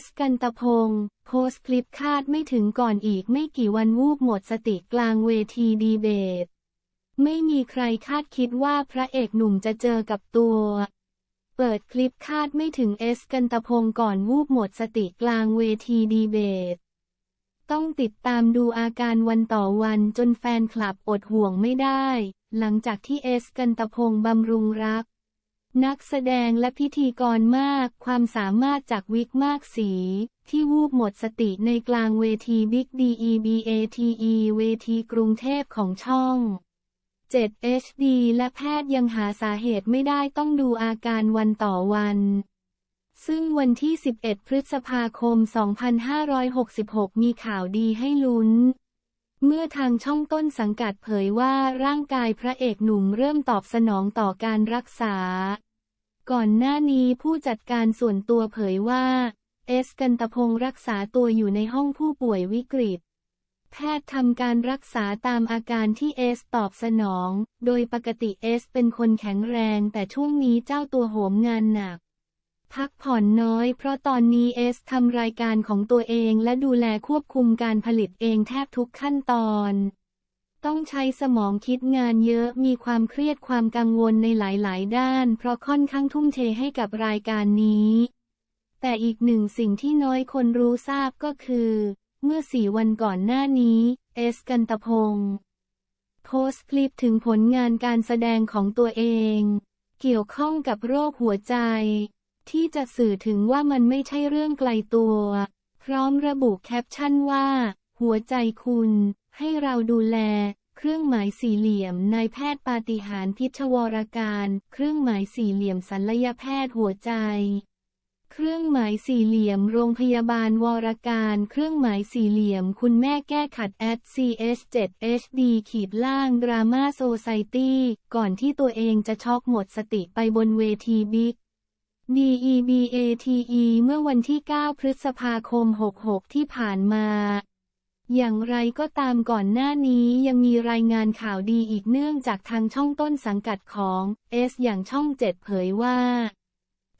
สกันตพงศ์โพสต์คลิปคาดไม่ถึงก่อนอีกไม่กี่วันวูบหมดสติกลางเวทีดีเบต ไม่มีใครคาดคิดว่าพระเอกหนุ่มจะเจอกับตัว เปิดคลิปคาดไม่ถึงเอสกันตพงศ์ก่อนวูบหมดสติกลางเวทีดีเบต ต้องติดตามดูอาการวันต่อวันจนแฟนคลับอดห่วงไม่ได้ หลังจากที่เอสกันตพงศ์บำรุงรัก นักแสดงและพิธีกรมาก ความสามารถจากวิกมากสี ที่วูบหมดสติในกลางเวทีบิ๊ก DEBATE เวทีกรุงเทพของช่อง 7 HD และแพทย์ยังหาสาเหตุไม่ได้ต้องดูอาการวันต่อวัน ซึ่งวันที่ 11 พฤษภาคม 2566 มีข่าวดีให้ลุ้น เมื่อทางช่องต้นสังกัดเผยว่าร่างกายพระเอกหนุ่มเริ่มตอบสนองต่อการรักษา ก่อนหน้านี้ผู้จัดการส่วนตัวเผยว่า เอสกันตพงศ์รักษาตัวอยู่ในห้องผู้ป่วยวิกฤต แพทย์ทำการรักษาตามอาการที่เอสตอบสนอง โดยปกติเอสเป็นคนแข็งแรงแต่ช่วงนี้เจ้าตัวโหมงานหนัก พักผ่อนน้อย เพราะตอนนี้เอสทำรายการของตัวเองและดูแลควบคุมการผลิตเองแทบทุกขั้นตอน ต้องใช้สมองคิดงานเยอะมีความเครียดความกังวลในหลาย ๆ ด้าน เพราะค่อนข้างทุ่มเทให้กับรายการนี้ แต่อีกหนึ่งสิ่งที่น้อยคนรู้ทราบก็คือ เมื่อสี่วันก่อนหน้านี้ เอสกันตพงศ์โพสต์คลิปถึงผลงานการแสดงของตัวเอง เกี่ยวข้องกับโรคหัวใจ ที่จะสื่อถึงว่ามันไม่ใช่เรื่องไกลตัว พร้อมระบุแคปชั่นว่า หัวใจคุณ ให้เราดูแล เครื่องหมายสี่เหลี่ยมนายแพทย์ปาฏิหาริย์พิชวรการ เครื่องหมายสี่เหลี่ยมศัลยแพทย์หัวใจ เครื่องหมายสี่เหลี่ยมโรงพยาบาลวรการ เครื่องหมายสี่เหลี่ยม คุณแม่แก้ขัด at ch7hd ขีดล่างดราม่าโซไซตี้ก่อนที่ตัวเองจะช็อกหมดสติไปบนเวทีบิ๊ก DEBATE เมื่อวันที่ 9 พฤษภาคม 66 ที่ผ่านมา อย่างไรก็ตามก่อนหน้านี้ยังมีรายงานข่าวดีอีกเนื่องจากทางช่องต้นสังกัดของ S อย่างช่อง 7 เผยว่า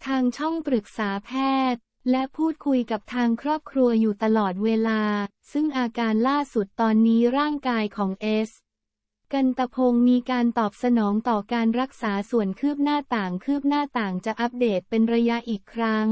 ทางช่องปรึกษาแพทย์ และพูดคุยกับทางครอบครัวอยู่ตลอดเวลา ซึ่งอาการล่าสุดตอนนี้ร่างกายของเอส กันตะพงศ์มีการตอบสนองต่อการรักษาส่วนคืบหน้าต่างคืบหน้าต่างจะอัปเดตเป็นระยะอีกครั้ง